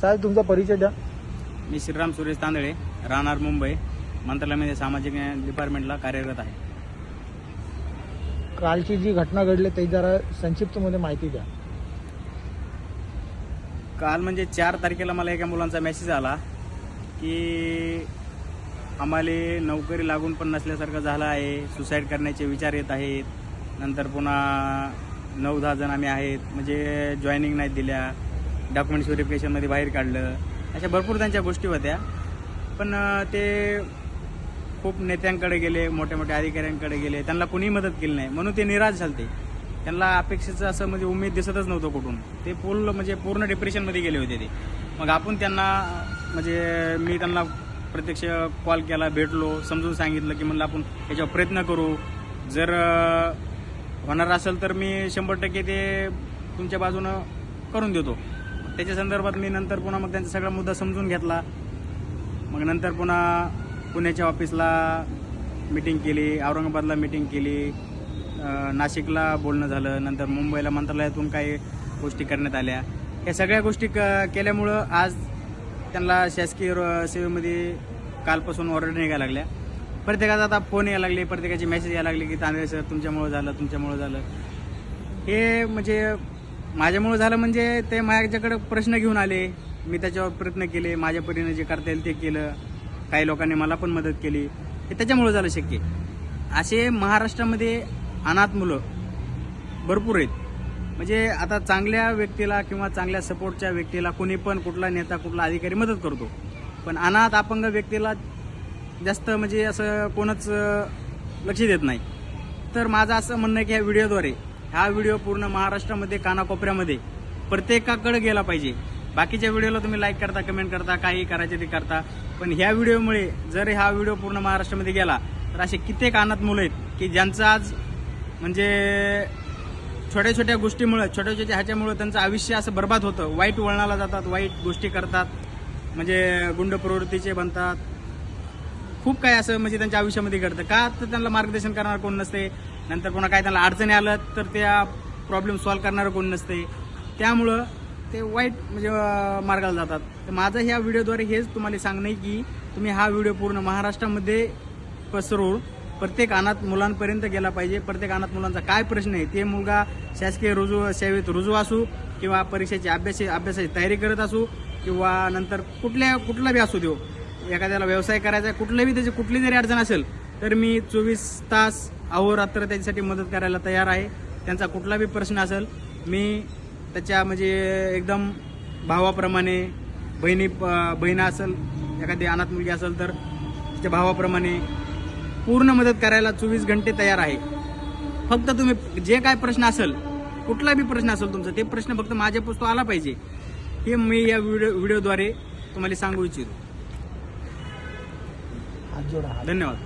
साहेब तुमचा परिचय द्या. मी श्रीराम सुरेश तांदळे राहणार मुंबई मंत्रालयामध्ये सामाजिक न्याय डिपार्टमेंटला कार्यरत आहे. कालची जी घटना घडली त्याची जरा संक्षिप्तमध्ये माहिती द्या. काल म्हणजे चार तारखेला मला एका मुलांचा मेसेज आला की आम्हाला नोकरी लागून पण नसल्यासारखं झालं आहे सुसाईड करण्याचे विचार येत आहेत नंतर पुन्हा नऊ दहा जण आम्ही आहेत म्हणजे जॉईनिंग नाही दिल्या. डॉक्युमेंट्स व्हेरिफिकेशनमध्ये बाहेर काढलं. अशा भरपूर त्यांच्या गोष्टी होत्या. पण ते खूप नेत्यांकडे गेले मोठ्या मोठ्या अधिकाऱ्यांकडे गेले. त्यांना कोणीही मदत केली नाही. म्हणून ते निराश झालते. त्यांना अपेक्षेचं असं म्हणजे उमेद दिसतच नव्हतं कुठून. ते पूर्ण म्हणजे पूर्ण डिप्रेशनमध्ये गेले होते ते. मग आपण त्यांना म्हणजे मी त्यांना प्रत्यक्ष कॉल केला भेटलो समजून सांगितलं की म्हणलं आपण याच्यावर प्रयत्न करू. जर होणार असेल तर मी शंभर टक्के ते तुमच्या बाजूनं करून देतो. त्याच्या संदर्भात मी नंतर पुन्हा मग त्यांचा सगळा मुद्दा समजून घेतला. मग नंतर पुन्हा पुण्याच्या ऑफिसला मिटिंग केली औरंगाबादला मिटिंग केली. नाशिकला बोलणं झालं नंतर मुंबईला मंत्रालयातून काही गोष्टी करण्यात आल्या. या सगळ्या गोष्टी क केल्यामुळं आज त्यांना शासकीय सेवेमध्ये कालपासून ऑर्डर निघायला लागल्या. प्रत्येकाचा आता फोन यायला लागले प्रत्येकाचे मेसेज यायला लागले की तांदळे सर तुमच्यामुळं झालं तुमच्यामुळं झालं. हे म्हणजे माझ्यामुळं झालं म्हणजे ते माझ्याकडे प्रश्न घेऊन आले. मी त्याच्यावर प्रयत्न केले. माझ्या परीने जे करता येईल ते केलं. काही लोकांनी मला पण मदत केली. हे त्याच्यामुळं झालं शक्य. असे महाराष्ट्रामध्ये अनाथ मुलं भरपूर आहेत. म्हणजे आता चांगल्या व्यक्तीला किंवा चांगल्या सपोर्टच्या व्यक्तीला कोणी पण कुठला नेता कुठला अधिकारी मदत करतो. पण अनाथ अपंग व्यक्तीला जास्त म्हणजे असं कोणच लक्ष देत नाही. तर माझं असं म्हणणं आहे की ह्या व्हिडिओद्वारे हा व्हिडिओ पूर्ण महाराष्ट्रामध्ये कानाकोपऱ्यामध्ये प्रत्येकाकडे गेला पाहिजे. बाकीच्या व्हिडिओला तुम्ही लाईक करता कमेंट करता काही करायचे ते करता. पण ह्या व्हिडिओमुळे जर हा व्हिडिओ पूर्ण महाराष्ट्रामध्ये गेला तर असे कित्येक अनाथ मुलं आहेत की ज्यांचं आज म्हणजे छोट्या छोट्या गोष्टीमुळं छोट्या छोट्या ह्याच्यामुळं त्यांचं आयुष्य असं बर्बाद होतं. वाईट वळणाला जातात वाईट गोष्टी करतात. म्हणजे गुंड प्रवृत्तीचे बनतात. खूप काय असं म्हणजे त्यांच्या आयुष्यामध्ये घडतं. का तर त्यांना मार्गदर्शन करणार कोण नसते? नंतर पुन्हा काय त्यांना अडचणी आलं तर त्या प्रॉब्लेम सॉल्व्ह करणारं कोण नसते. त्यामुळं ते वाईट म्हणजे मार्गाला जातात. तर माझं ह्या व्हिडिओद्वारे हेच तुम्हाला सांगणं आहे की तुम्ही हा व्हिडिओ पूर्ण महाराष्ट्रामध्ये पसरवून प्रत्येक अनाथ मुलांपर्यंत गेला पाहिजे. प्रत्येक अनाथ मुलांचा काय प्रश्न आहे ते मुलगा शासकीय रुजू सेवेत रुजू असू किंवा परीक्षेची अभ्यास अभ्यासाची तयारी करत असू किंवा नंतर कुठल्या कुठला बी असू देऊ. एखाद्याला व्यवसाय करायचा आहे, कुठलंही त्याची कुठली जरी अडचण असेल तर मी चोवीस तास अहोरात्र त्याच्यासाठी मदत करायला तयार आहे. त्यांचा कुठला बी प्रश्न असेल मी त्याच्या म्हणजे एकदम भावाप्रमाणे बहिणी बहिणा असेल एखादी अनाथ मुलगी असेल तर तिच्या भावाप्रमाणे पूर्ण मदत करायला चोवीस घंटे तयार आहे. फक्त तुम्ही जे काय प्रश्न असेल कुठला बी प्रश्न असेल तुमचा ते प्रश्न फक्त माझ्या पुस्तक आला पाहिजे. हे मी या व्हिडिओ व्हिडिओद्वारे तुम्हाला सांगू इच्छितो. धन्यवाद.